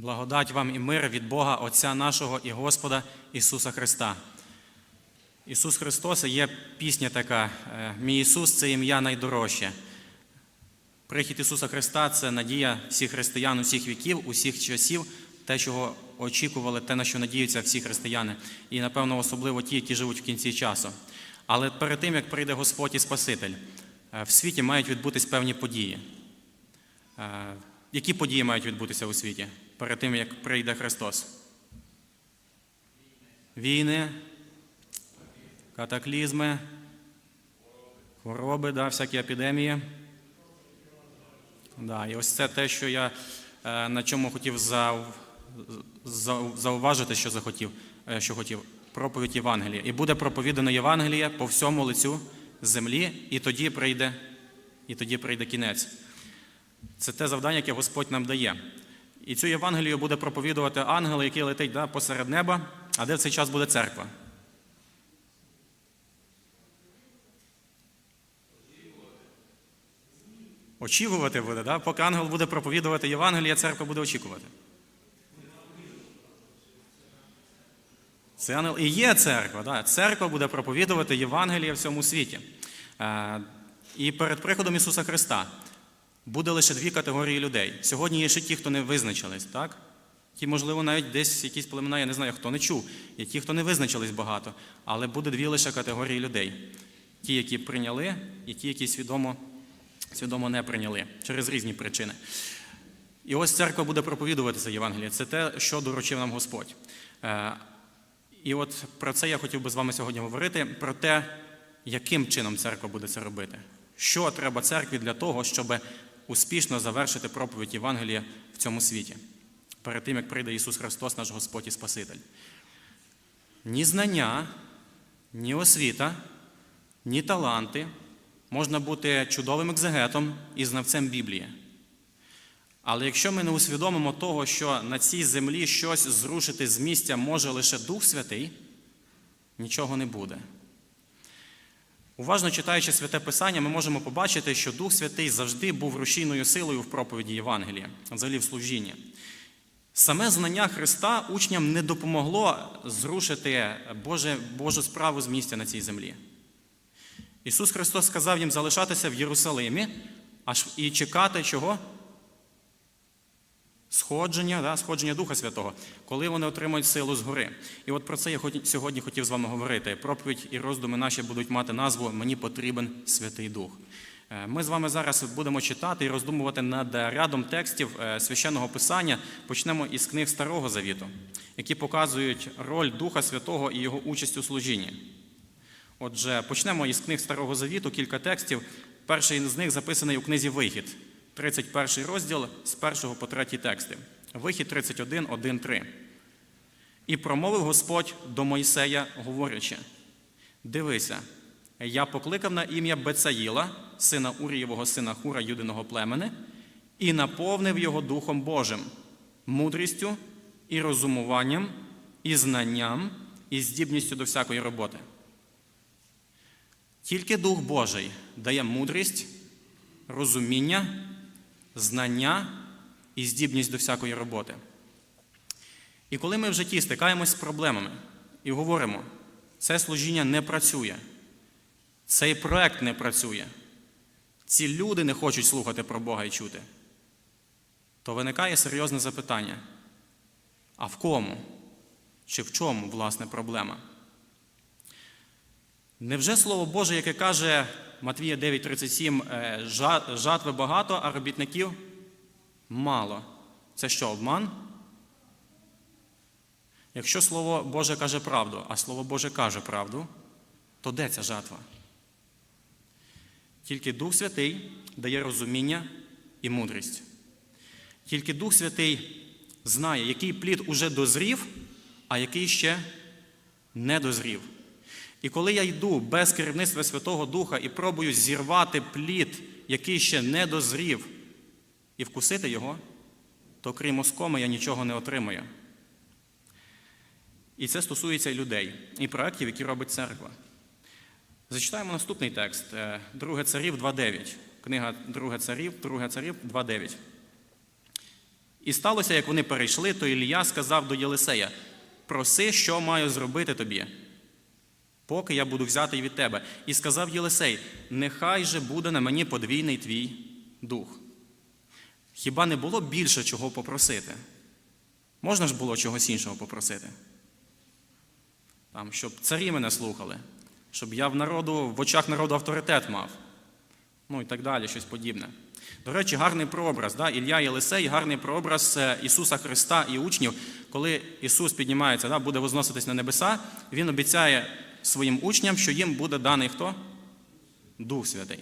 Благодать вам і мир від Бога Отця нашого і Господа Ісуса Христа. Ісус Христос є пісня така. е, Мій Ісус це ім'я найдорожче. Прихід Ісуса Христа це надія всіх християн усіх віків, усіх часів, те, чого очікували, те, на що надіються всі християни, і, напевно, особливо ті, які живуть в кінці часу. Але перед тим, як прийде Господь і Спаситель, е, в світі мають відбутись певні події. Які події мають відбутися у світі перед тим, як прийде Христос? Війни, катаклізми, хвороби, да, всякі епідемії. Да, і ось це те, що я е, на чому хотів зау- зау- зауважити, що захотів, е, що хотів. Проповідь Євангелія. І буде проповідано Євангеліє по всьому лицю землі, і тоді прийде, і тоді прийде кінець. Це те завдання, яке Господь нам дає. І цю Євангелію буде проповідувати ангел, який летить да, посеред неба, а де в цей час буде церква? Очікувати буде, да? поки ангел буде проповідувати Євангеліє, церква буде очікувати. Це ангел і є церква. Да? Церква буде проповідувати Євангеліє в цьому світі. Е, І перед приходом Ісуса Христа буде лише дві категорії людей. Сьогодні є ще ті, хто не визначились, так? Ті, можливо, навіть десь якісь племена, я не знаю, хто не чув, є ті, хто не визначились багато, але буде дві лише категорії людей: ті, які прийняли, і ті, які свідомо, свідомо не прийняли через різні причини. І ось церква буде проповідувати це Євангеліє. Це те, що доручив нам Господь. Е, І от про це я хотів би з вами сьогодні говорити: про те, яким чином церква буде це робити. Що треба церкві для того, щоб успішно завершити проповідь Євангелія в цьому світі, перед тим, як прийде Ісус Христос, наш Господь і Спаситель. Ні знання, ні освіта, ні таланти можна бути чудовим екзегетом і знавцем Біблії. Але якщо ми не усвідомимо того, що на цій землі щось зрушити з місця може лише Дух Святий, нічого не буде. Уважно читаючи святе Писання, ми можемо побачити, що Дух Святий завжди був рушійною силою в проповіді Євангелія, взагалі в служінні. Саме знання Христа учням не допомогло зрушити Боже, Божу справу з місця на цій землі. Ісус Христос сказав їм залишатися в Єрусалимі аж і чекати чого? Сходження, да, сходження Духа Святого, коли вони отримують силу згори. І от про це я сьогодні хотів з вами говорити. Проповідь і роздуми наші будуть мати назву Мені потрібен Святий Дух. Е, Ми з вами зараз будемо читати і роздумувати над рядом текстів е, священного писання. Почнемо із книг Старого Завіту, які показують роль Духа Святого і його участь у служінні. Отже, почнемо із книг Старого Завіту, кілька текстів. Перший з них записаний у книзі Вихід, 31 розділ з 1 по 3 тексти. Вихід 31, 1, 3. І промовив Господь до Мойсея, говорячи: Дивися, я покликав на ім'я Бецаїла, сина Урієвого сина Хура Юдиного племени, і наповнив його Духом Божим, мудрістю і розумуванням, і знанням, і здібністю до всякої роботи. Тільки Дух Божий дає мудрість, розуміння, знання і здібність до всякої роботи. І коли ми в житті стикаємось з проблемами і говоримо, це служіння не працює, цей проект не працює, ці люди не хочуть слухати про Бога і чути, то виникає серйозне запитання: а в кому? Чи в чому власне проблема? Невже Слово Боже, яке каже Матвія 9:37, е, жатви багато, а робітників мало? Це що, обман? Якщо Слово Боже каже правду, а Слово Боже каже правду, то де ця жатва? Тільки Дух Святий дає розуміння і мудрість. Тільки Дух Святий знає, який плід уже дозрів, а який ще не дозрів. І коли я йду без керівництва Святого Духа і пробую зірвати плід, який ще не дозрів, і вкусити його, то крім оскоми я нічого не отримую. І це стосується і людей, і проєктів, які робить церква. Зачитаємо наступний текст. Е, Друге царів 2.9. Книга Друге царів, Друге царів 2.9. І сталося, як вони перейшли, то Ілля сказав до Єлисея: проси, що маю зробити тобі, поки я буду взятий від тебе. І сказав Єлисей: нехай же буде на мені подвійний твій дух. Хіба не було більше чого попросити? Можна ж було чогось іншого попросити? Там, щоб царі мене слухали, щоб я в народу, в очах народу авторитет мав. Ну і так далі, щось подібне. До речі, гарний прообраз. Да? Ілля Єлисей, гарний прообраз е, Ісуса Христа і учнів. Коли Ісус піднімається, да, буде возноситись на небеса, Він обіцяє своїм учням, що їм буде даний хто? Дух Святий.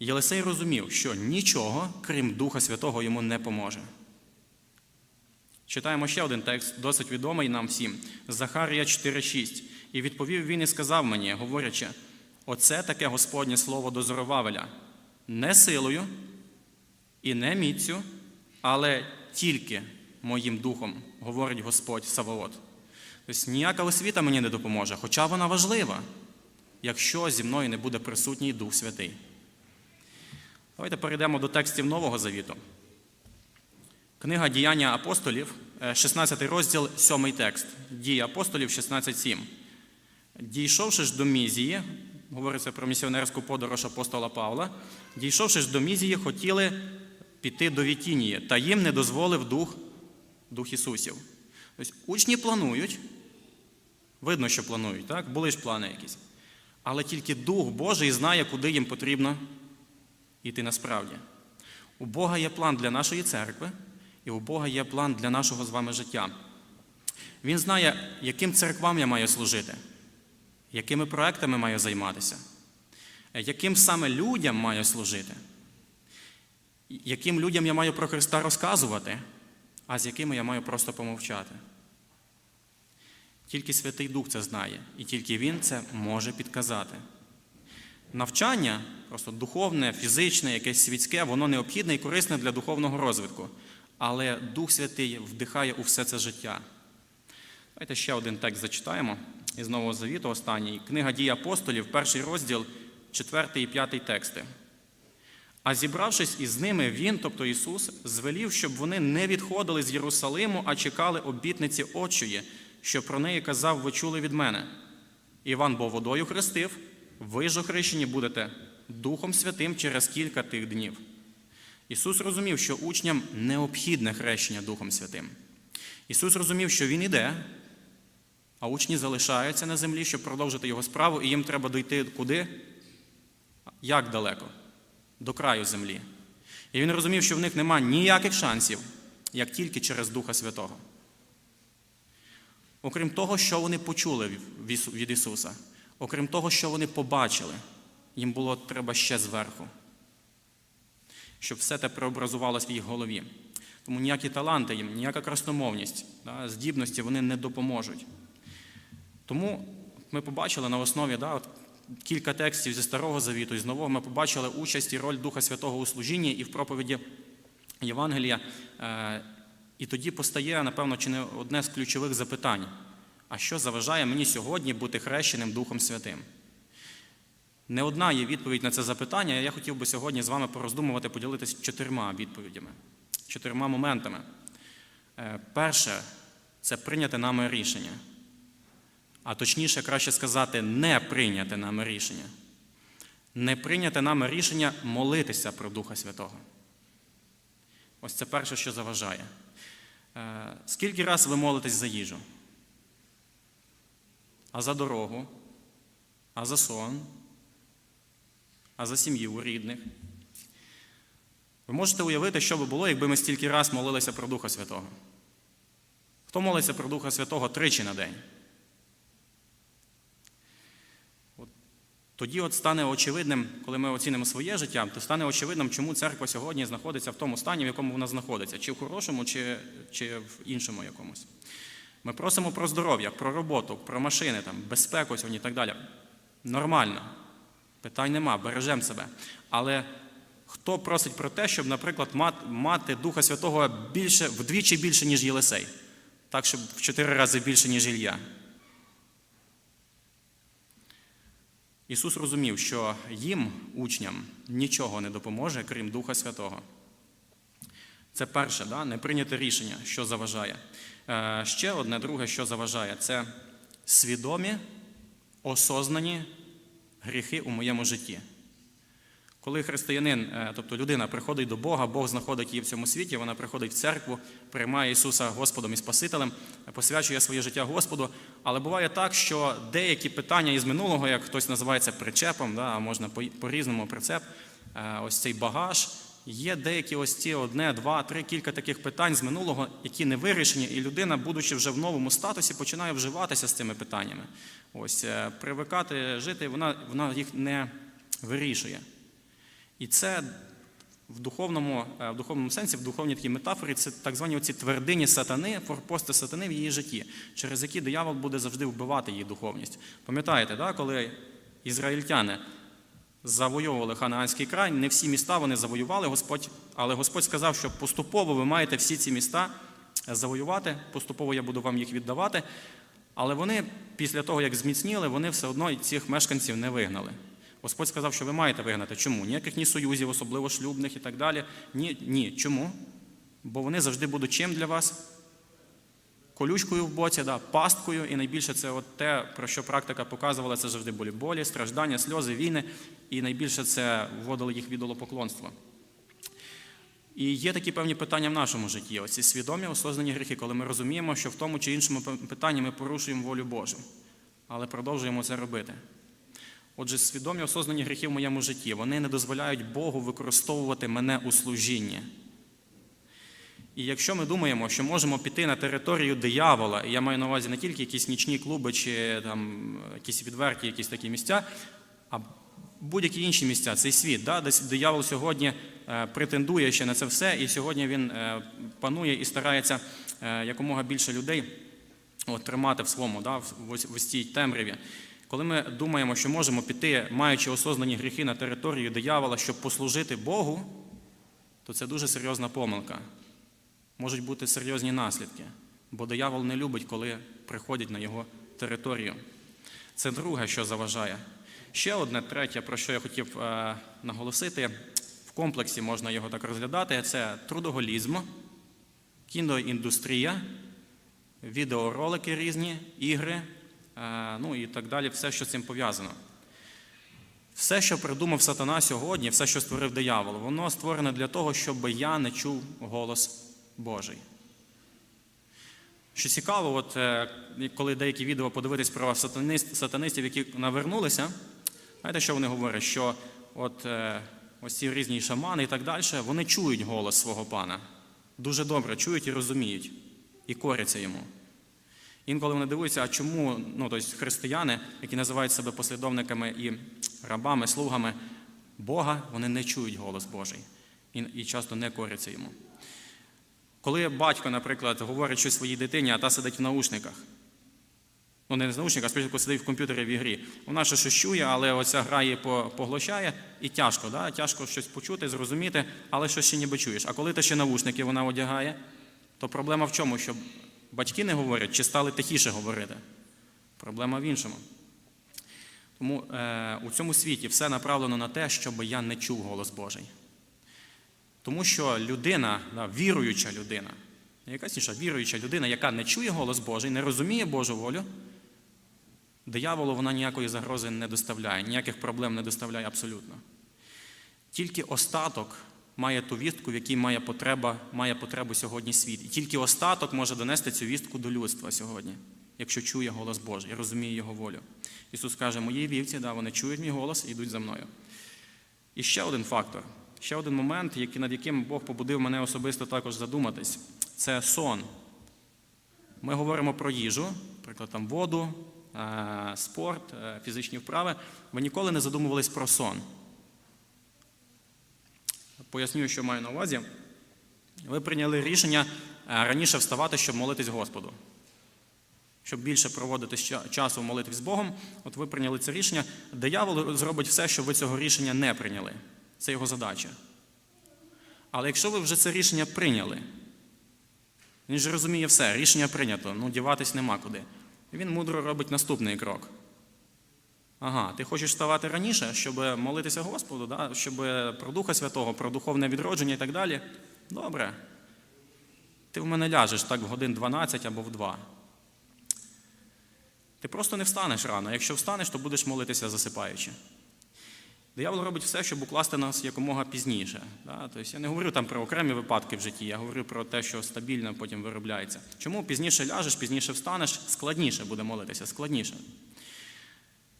Єлисей розумів, що нічого, крім Духа Святого, йому не поможе. Читаємо ще один текст, досить відомий нам всім. Захарія 4,6. І відповів він і сказав мені, говорячи, оце таке Господнє слово до Зоровавеля, не силою і не міцю, але тільки моїм духом, говорить Господь Саваот. Тобто ніяка освіта мені не допоможе, хоча вона важлива, якщо зі мною не буде присутній Дух Святий. Давайте перейдемо до текстів Нового Завіту. Книга Діяння апостолів, е, 16 розділ, 7 текст. Дії апостолів 16.7. Дійшовши ж до Мізії, говориться про місіонерську подорож апостола Павла, дійшовши ж до Мізії, хотіли піти до Вітінії, та їм не дозволив Дух, Дух Ісусів. Тобто учні планують, видно, що планують, так? були ж плани якісь. Але тільки Дух Божий знає, куди їм потрібно йти насправді. У Бога є план для нашої церкви, і у Бога є план для нашого з вами життя. Він знає, яким церквам я маю служити, якими проектами маю займатися, яким саме людям маю служити, яким людям я маю про Христа розказувати, а з якими я маю просто помовчати. Тільки Святий Дух це знає, і тільки Він це може підказати. Навчання, просто духовне, фізичне, якесь світське, воно необхідне і корисне для духовного розвитку. Але Дух Святий вдихає у все це життя. Давайте ще один текст зачитаємо із Нового Завіту, останній. Книга дій апостолів, перший розділ, 4 і 5 тексти. А зібравшись із ними, він, тобто Ісус, звелів, щоб вони не відходили з Єрусалиму, а чекали обітниці Отчої, що про неї казав, ви чули від мене. Іван бо водою хрестив, ви ж охрещені будете Духом Святим через кілька тих днів. Ісус розумів, що учням необхідне хрещення Духом Святим. Ісус розумів, що Він іде, а учні залишаються на землі, щоб продовжити Його справу, і їм треба дойти куди? Як далеко? До краю землі. І він розумів, що в них нема ніяких шансів, як тільки через Духа Святого. Окрім того, що вони почули від Ісуса, окрім того, що вони побачили, їм було треба ще зверху, щоб все те преобразувалося в їх голові. Тому ніякі таланти їм, ніяка красномовність, да, здібності вони не допоможуть. Тому ми побачили на основі да, от, кілька текстів зі Старого Завіту і з Нового ми побачили участь і роль Духа Святого у служінні і в проповіді Євангелія. І тоді постає, напевно, чи не одне з ключових запитань: а що заважає мені сьогодні бути хрещеним Духом Святим? Не одна є відповідь на це запитання, я хотів би сьогодні з вами пороздумувати, поділитися чотирма відповідями, чотирма моментами. Е, перше це прийняти нами рішення. А точніше, краще сказати, не прийняти нами рішення. Не прийняти нами рішення молитися про Духа Святого. Ось це перше, що заважає. Е, скільки раз ви молитесь за їжу? А за дорогу, а за сон, а за сім'ю рідних? Ви можете уявити, що би було, якби ми стільки раз молилися про Духа Святого? Хто молиться про Духа Святого тричі на день? Тоді от стане очевидним, коли ми оцінимо своє життя, то стане очевидним, чому церква сьогодні знаходиться в тому стані, в якому вона знаходиться, чи в хорошому, чи, чи в іншому якомусь. Ми просимо про здоров'я, про роботу, про машини, там, безпеку сьогодні і так далі. Нормально. Питань нема, бережемо себе. Але хто просить про те, щоб, наприклад, мати Духа Святого більше, вдвічі більше, ніж Єлисей? Так, щоб в чотири рази більше, ніж Ілля? Ісус розумів, що їм, учням, нічого не допоможе, крім Духа Святого. Це перше, да? не прийняте рішення, що заважає. Е, ще одне друге, що заважає, це свідомі, осознані гріхи у моєму житті. Коли християнин, е, тобто людина приходить до Бога, Бог знаходить її в цьому світі, вона приходить в церкву, приймає Ісуса Господом і Спасителем, посвячує своє життя Господу. Але буває так, що деякі питання із минулого, як хтось називається причепом, да, а можна по- по-різному прицеп, е, ось цей багаж, є деякі ось ці одне, два, три, кілька таких питань з минулого, які не вирішені, і людина, будучи вже в новому статусі, починає вживатися з цими питаннями. Ось е, привикати жити, вона, вона їх не вирішує. І це в духовному, е, в духовному сенсі, в духовній такій метафорі, це так звані оці твердині сатани, форпости сатани в її житті, через які диявол буде завжди вбивати її духовність. Пам'ятаєте, да, коли ізраїльтяни завойовували ханаанський край, не всі міста вони завоювали, Господь, але Господь сказав, що поступово ви маєте всі ці міста завоювати, поступово я буду вам їх віддавати. Але вони після того, як зміцніли, вони все одно цих мешканців не вигнали. Господь сказав, що ви маєте вигнати. Чому? Ніяких ні союзів, особливо шлюбних і так далі. Ні, ні. Чому? Бо вони завжди будуть чим для вас? Колючкою в боці, да, пасткою, і найбільше це от те, про що практика показувала, це завжди були болі, страждання, сльози, війни, і найбільше це вводило їх в ідолопоклонство. І є такі певні питання в нашому житті. Оці свідомі осознані гріхи, коли ми розуміємо, що в тому чи іншому питанні ми порушуємо волю Божу, але продовжуємо це робити. Отже, свідомі осознані гріхи в моєму житті, вони не дозволяють Богу використовувати мене у служінні. І якщо ми думаємо, що можемо піти на територію диявола, і я маю на увазі не тільки якісь нічні клуби чи там якісь відверті, якісь такі місця, а будь-які інші місця, цей світ, да, десь диявол сьогодні е, претендує ще на це все, і сьогодні він е, панує і старається е, якомога більше людей от, тримати в своєму, да, в, ось- в цій темряві. Коли ми думаємо, що можемо піти, маючи осознані гріхи на територію диявола, щоб послужити Богу, то це дуже серйозна помилка. Можуть бути серйозні наслідки, бо диявол не любить, коли приходять на його територію. Це друге, що заважає. Ще одне, третє, про що я хотів е, наголосити, в комплексі можна його так розглядати: це трудоголізм, кіноіндустрія, відеоролики різні, ігри, ну і так далі, все, що з цим пов'язано. Все, що придумав сатана сьогодні, все, що створив диявол, воно створене для того, щоб я не чув голос Божий. Що цікаво, от, е, коли деякі відео подивитись про сатанист, сатанистів, які навернулися, знаєте, що вони говорять? Що от, е, ось ці різні шамани і так далі, вони чують голос свого пана. Дуже добре чують і розуміють, і коряться йому. Інколи вони дивуються, а чому ну, тобто християни, які називають себе послідовниками і рабами, слугами Бога, вони не чують голос Божий і, і часто не коряться йому. Коли батько, наприклад, говорить щось своїй дитині, а та сидить в наушниках, ну не в наушниках, а спочатку сидить в комп'ютері в ігрі, вона щось чує, але оця гра її поглощає, і тяжко, да? тяжко щось почути, зрозуміти, але щось ще ніби чуєш. А коли ти ще навушники вона одягає, то проблема в чому? Що батьки не говорять чи стали тихіше говорити? Проблема в іншому. Тому е, у цьому світі все направлено на те, щоб я не чув голос Божий. Тому що людина, да, віруюча людина, не якась інша віруюча людина, яка не чує голос Божий, не розуміє Божу волю, дияволу вона ніякої загрози не доставляє, ніяких проблем не доставляє абсолютно. Тільки остаток має ту вістку, в якій має, потреба, має потребу сьогодні світ. І тільки остаток може донести цю вістку до людства сьогодні, якщо чує голос Божий і розуміє його волю. Ісус каже, мої вівці, да, вони чують мій голос і йдуть за мною. І ще один фактор, ще один момент, який, над яким Бог побудив мене особисто також задуматись, це сон. Ми говоримо про їжу, наприклад, там воду, е, спорт, е, фізичні вправи. Ви ніколи не задумувались про сон. Поясню, що маю на увазі. Ви прийняли рішення е, раніше вставати, щоб молитись Господу. Щоб більше проводити часу в молитві з Богом, от ви прийняли це рішення. Диявол зробить все, щоб ви цього рішення не прийняли. Це його задача. Але якщо ви вже це рішення прийняли, він ж розуміє все, рішення прийнято, ну діватись нема куди. Він мудро робить наступний крок. Ага, ти хочеш вставати раніше, щоб молитися Господу, да? щоб про Духа Святого, про духовне відродження і так далі. Добре. ти в мене ляжеш так в годин 12 або в 2. Ти просто не встанеш рано. Якщо встанеш, то будеш молитися засипаючи. Диявол робить все, щоб укласти нас якомога пізніше. Да? Тобто я не говорю там про окремі випадки в житті, я говорю про те, що стабільно потім виробляється. Чому пізніше ляжеш, пізніше встанеш, складніше буде молитися, складніше.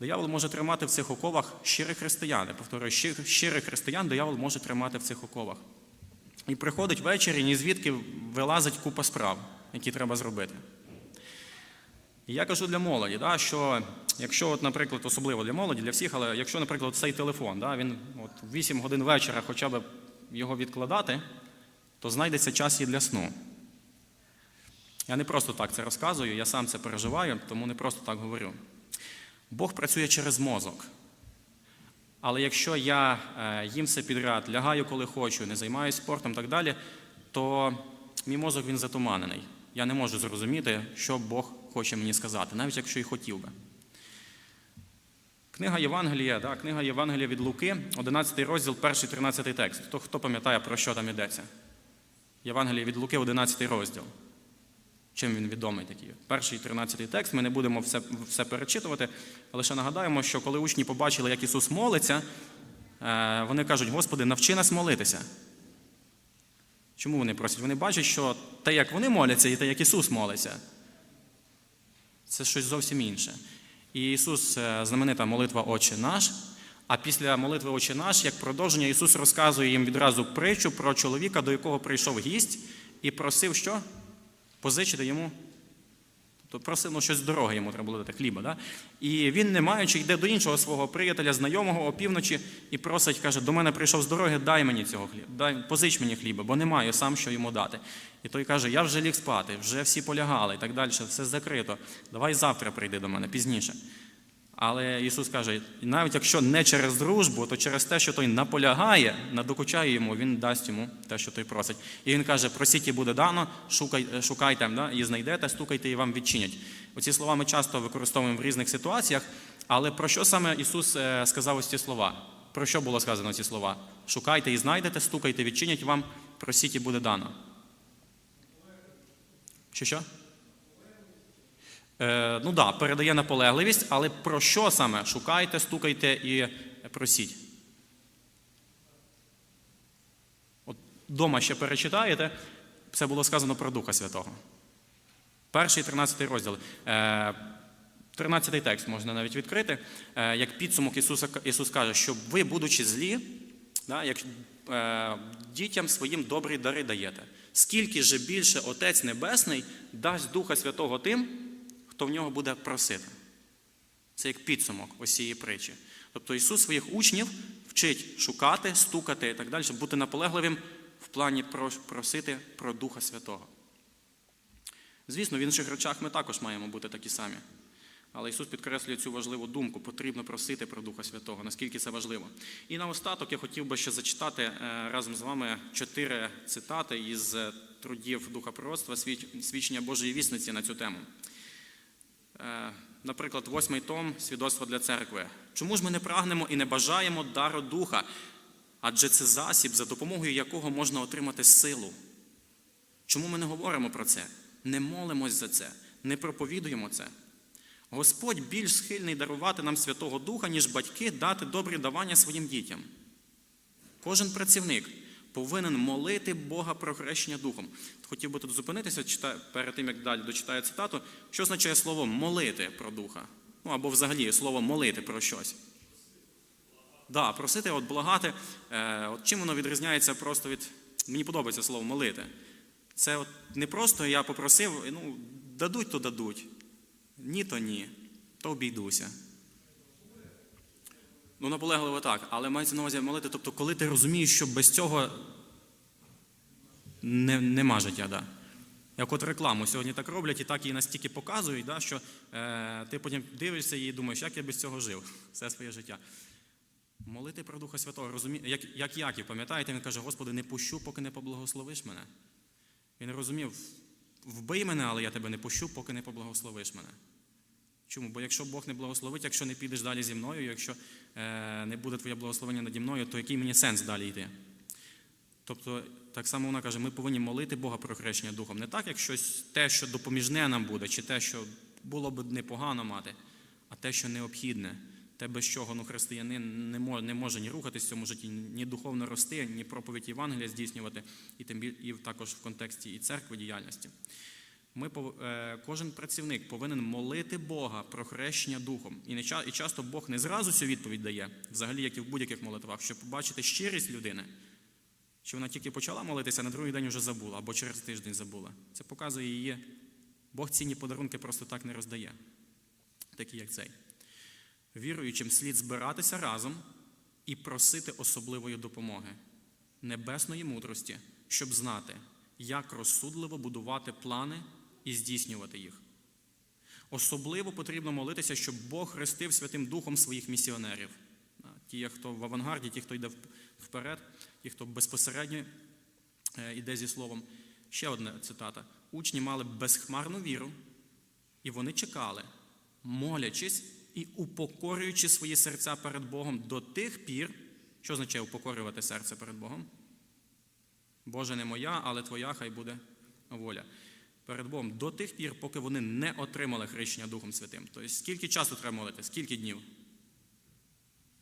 Диявол може тримати в цих оковах щирих християн. Я повторюю, щирих християн диявол може тримати в цих оковах. І приходить ввечері, ні звідки вилазить купа справ, які треба зробити. І я кажу для молоді, да, що якщо, от, наприклад, особливо для молоді, для всіх, але якщо, наприклад, цей телефон, да, він от, 8 годин вечора хоча б його відкладати, то знайдеться час і для сну. Я не просто так це розказую, я сам це переживаю, тому не просто так говорю. Бог працює через мозок. Але якщо я е, їм все підряд, лягаю, коли хочу, не займаюся спортом і так далі, то мій мозок він затуманений. Я не можу зрозуміти, що Бог хоче мені сказати, навіть якщо і хотів би. Книга Євангелія, да, книга Євангелія від Луки, 11 розділ, перший 13 текст. Хто, хто пам'ятає, про що там йдеться? Євангелія від Луки, 11 розділ. Чим він відомий такий? Перший 13 текст, ми не будемо все, все перечитувати, але лише нагадаємо, що коли учні побачили, як Ісус молиться, е, вони кажуть, Господи, навчи нас молитися. Чому вони просять? Вони бачать, що те, як вони моляться, і те, як Ісус молиться, це щось зовсім інше. І Ісус, е, знаменита молитва Отче наш. А після молитви Отче наш, як продовження, Ісус розказує їм відразу притчу про чоловіка, до якого прийшов гість, і просив що? Позичити йому. Тобто просив ну, щось дороге йому треба було дати хліба. Да? І він, не маючи, йде до іншого свого приятеля, знайомого опівночі, і просить, каже, до мене прийшов з дороги, дай мені цього хліба, дай, позич мені хліба, бо не маю сам, що йому дати. І той каже, я вже ліг спати, вже всі полягали і так далі, все закрито. Давай завтра прийди до мене пізніше. Але Ісус каже, навіть якщо не через дружбу, то через те, що той наполягає, надокучає йому, Він дасть йому те, що той просить. І він каже: просіть і буде дано, шукай, шукайте да, і знайдете, стукайте, і вам відчинять. Оці слова ми часто використовуємо в різних ситуаціях. Але про що саме Ісус е, сказав ось ці слова? Про що було сказано ці слова? Шукайте і знайдете, стукайте, відчинять вам, просіть і буде дано. Що що? Е, ну да, передає наполегливість, але про що саме? Шукайте, стукайте і просіть. От Дома ще перечитаєте, це було сказано про Духа Святого. Перший 13 розділ. Е, 13 текст можна навіть відкрити. Е, як підсумок Ісуса, Ісус каже, що ви, будучи злі, да, як е, дітям своїм добрі дари даєте. Скільки же більше Отець Небесний дасть Духа Святого тим, хто в нього буде просити. Це як підсумок ось цієї притчі. Тобто Ісус своїх учнів вчить шукати, стукати і так далі, щоб бути наполегливим в плані просити про Духа Святого. Звісно, в інших речах ми також маємо бути такі самі. Але Ісус підкреслює цю важливу думку, потрібно просити про Духа Святого, наскільки це важливо. І наостаток я хотів би ще зачитати е, разом з вами чотири цитати із трудів Духа Пророцтва, свідчення Божої вісниці на цю тему. Е, наприклад, восьмий том свідоцтво для церкви. Чому ж ми не прагнемо і не бажаємо дару духа? Адже це засіб, за допомогою якого можна отримати силу. Чому ми не говоримо про це? Не молимось за це, не проповідуємо це. Господь більш схильний дарувати нам Святого Духа, ніж батьки дати добрі давання своїм дітям. Кожен працівник повинен молити Бога про хрещення Духом. Хотів би тут зупинитися перед тим, як далі дочитаю цитату, що означає слово молити про Духа. Ну або взагалі слово молити про щось. Да, просити, от благати. Е, от Чим воно відрізняється просто від. Мені подобається слово молити. Це от не просто я попросив, ну, дадуть, то дадуть. Ні, то ні, то обійдуся. Ну, наполегливо так, але мається на увазі молити. Тобто, коли ти розумієш, що без цього не, нема життя. Да. Як от рекламу сьогодні так роблять і так її настільки показують, да, що е, ти потім дивишся і думаєш, як я без цього жив все своє життя. Молити про Духа Святого, розумі... як, як Яків, пам'ятаєте, він каже, Господи, не пущу, поки не поблагословиш мене. Він розумів, вбий мене, але я тебе не пущу, поки не поблагословиш мене. Чому? Бо якщо Бог не благословить, якщо не підеш далі зі мною, якщо е, не буде твоє благословення наді мною, то який мені сенс далі йти? Тобто, так само вона каже, ми повинні молити Бога про хрещення духом. Не так, як щось те, що допоміжне нам буде, чи те, що було б непогано мати, а те, що необхідне, те, без чого ну, християнин не може, не може ні рухатись в цьому житті, ні духовно рости, ні проповідь Євангелія здійснювати, і тим і також в контексті і церкви діяльності. Ми е, кожен працівник повинен молити Бога про хрещення духом. І не і часто Бог не зразу цю відповідь дає, взагалі, як і в будь-яких молитвах, щоб побачити щирість людини. Чи вона тільки почала молитися, а на другий день вже забула, або через тиждень забула. Це показує її. Бог цінні подарунки просто так не роздає, такі як цей. Віруючим слід збиратися разом і просити особливої допомоги, небесної мудрості, щоб знати, як розсудливо будувати плани і здійснювати їх. Особливо потрібно молитися, щоб Бог хрестив Святим Духом своїх місіонерів. Ті, хто в авангарді, ті, хто йде вперед, ті, хто безпосередньо е, йде зі словом. Ще одна цитата. Учні мали безхмарну віру, і вони чекали, молячись і упокорюючи свої серця перед Богом до тих пір, що означає упокорювати серце перед Богом? Боже, не моя, але Твоя хай буде воля. Перед Богом до тих пір, поки вони не отримали хрещення Духом Святим. Тобто, скільки часу треба молити? Скільки днів?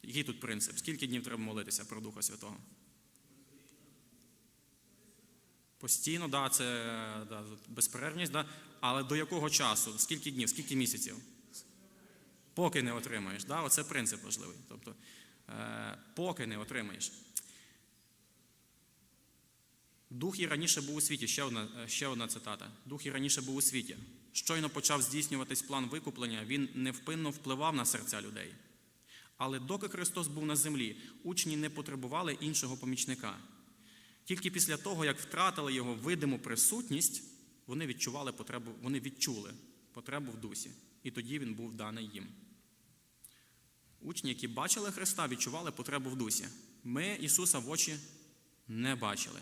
Який тут принцип? Скільки днів треба молитися про Духа Святого? Постійно, да, це да, безперервність, да, але до якого часу? Скільки днів, скільки місяців? Поки не отримаєш. Да? Оце принцип важливий. Тобто, е, поки не отримаєш. Дух і раніше був у світі. Ще одна, е, ще одна цитата. Дух і раніше був у світі. Щойно почав здійснюватись план викуплення, він невпинно впливав на серця людей. Але доки Христос був на землі, учні не потребували іншого помічника. Тільки після того, як втратили його видиму присутність, вони відчували потребу, вони відчули потребу в дусі. І тоді він був даний їм. Учні, які бачили Христа, відчували потребу в дусі. Ми Ісуса в очі не бачили.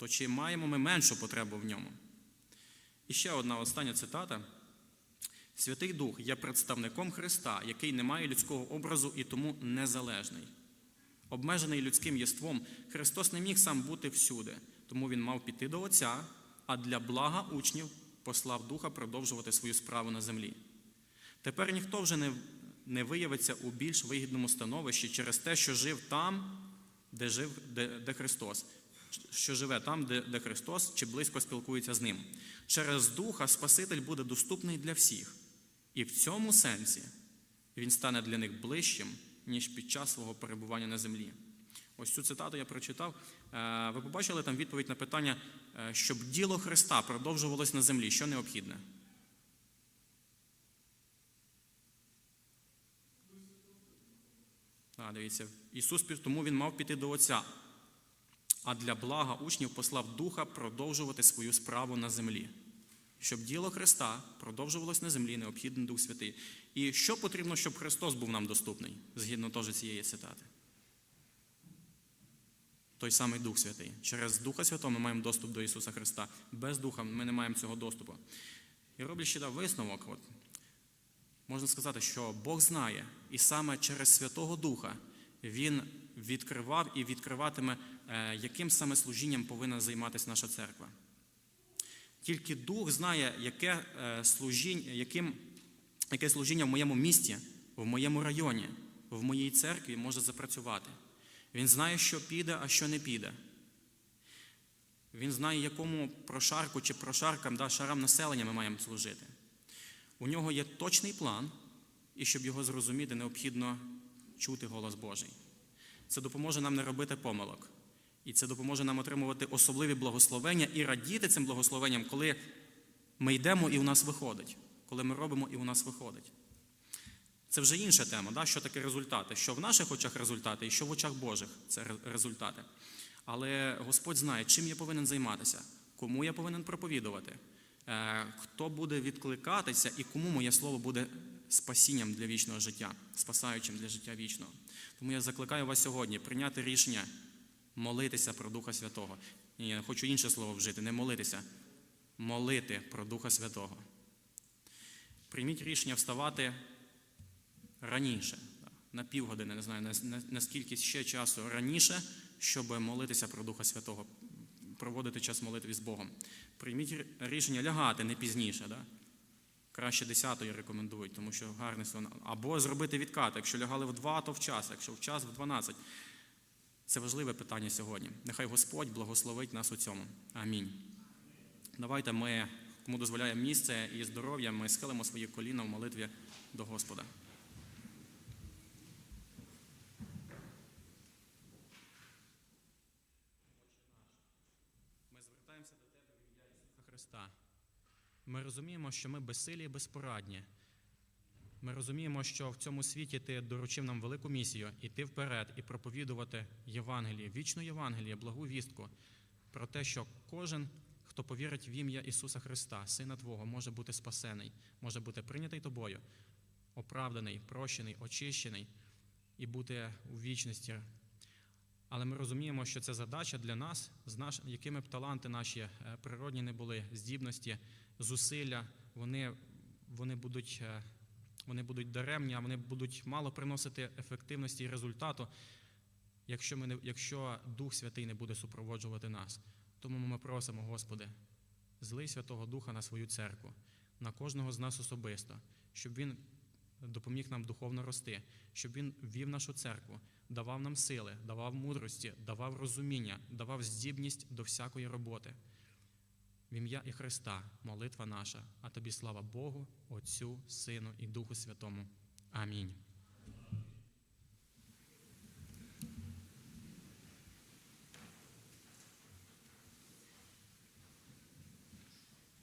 То чи маємо ми меншу потребу в ньому? І ще одна остання цитата. Святий Дух є представником Христа, який не має людського образу і тому незалежний. Обмежений людським єством, Христос не міг сам бути всюди, тому Він мав піти до Отця, а для блага учнів послав Духа продовжувати свою справу на землі. Тепер ніхто вже не, не виявиться у більш вигідному становищі через те, що жив там, де жив де, де Христос, що живе там, де, де Христос, чи близько спілкується з ним. Через Духа Спаситель буде доступний для всіх. І в цьому сенсі він стане для них ближчим, ніж під час свого перебування на землі. Ось цю цитату я прочитав. Е, Ви побачили там відповідь на питання, е, щоб діло Христа продовжувалось на землі. Що необхідне? А, дивіться, Ісус тому він мав піти до Отця, а для блага учнів послав Духа продовжувати свою справу на землі. Щоб діло Христа продовжувалось на землі, необхідний Дух Святий. І що потрібно, щоб Христос був нам доступний, згідно теж цієї цитати? Той самий Дух Святий. Через Духа Святого ми маємо доступ до Ісуса Христа. Без Духа ми не маємо цього доступу. І роблю ще да, висновок. От, можна сказати, що Бог знає, і саме через Святого Духа Він відкривав і відкриватиме, е, яким саме служінням повинна займатися наша церква. Тільки Дух знає, яке е, служіння, яким, яке служіння в моєму місті, в моєму районі, в моїй церкві може запрацювати. Він знає, що піде, а що не піде. Він знає, якому прошарку чи прошаркам, да, шарам населення ми маємо служити. У нього є точний план, і щоб його зрозуміти, необхідно чути голос Божий. Це допоможе нам не робити помилок. І це допоможе нам отримувати особливі благословення і радіти цим благословенням, коли ми йдемо і у нас виходить, коли ми робимо і у нас виходить. Це вже інша тема, да? що таке результати, що в наших очах результати, і що в очах Божих це результати. Але Господь знає, чим я повинен займатися, кому я повинен проповідувати, е, хто буде відкликатися і кому моє слово буде спасінням для вічного життя, спасаючим для життя вічного. Тому я закликаю вас сьогодні прийняти рішення молитися про Духа Святого. Ні, я хочу інше слово вжити, не молитися, молити про Духа Святого. Прийміть рішення вставати раніше, на півгодини, не знаю, на- на- наскільки ще часу раніше, щоб молитися про Духа Святого, проводити час молитві з Богом. Прийміть рішення лягати не пізніше. Да? Краще 10-ї рекомендують, тому що гарний сон. Або зробити відкат. Якщо лягали в 2, то в час, якщо в час в 12. Це важливе питання сьогодні. Нехай Господь благословить нас у цьому. Амінь. Давайте ми, кому дозволяє місце і здоров'я, ми схилимо свої коліна в молитві до Господа. Ми звертаємося до Тебе в ім'я Ісуса Христа. Ми розуміємо, що ми безсилі і безпорадні. Ми розуміємо, що в цьому світі ти доручив нам велику місію іти вперед і проповідувати Євангеліє, вічну Євангеліє, благу вістку про те, що кожен, хто повірить в ім'я Ісуса Христа, Сина Твого, може бути спасений, може бути прийнятий тобою, оправданий, прощений, очищений і бути у вічності. Але ми розуміємо, що це задача для нас, з наш, якими б таланти наші е, природні не були, здібності, зусилля, вони, вони, будуть, е, вони будуть даремні, а вони будуть мало приносити ефективності і результату, якщо, ми не, якщо Дух Святий не буде супроводжувати нас. Тому ми просимо, Господи, злий Святого Духа на свою церкву, на кожного з нас особисто, щоб Він допоміг нам духовно рости, щоб Він вів нашу церкву, давав нам сили, давав мудрості, давав розуміння, давав здібність до всякої роботи. В ім'я і Христа, молитва наша, а тобі слава Богу, Отцю, Сину і Духу Святому. Амінь.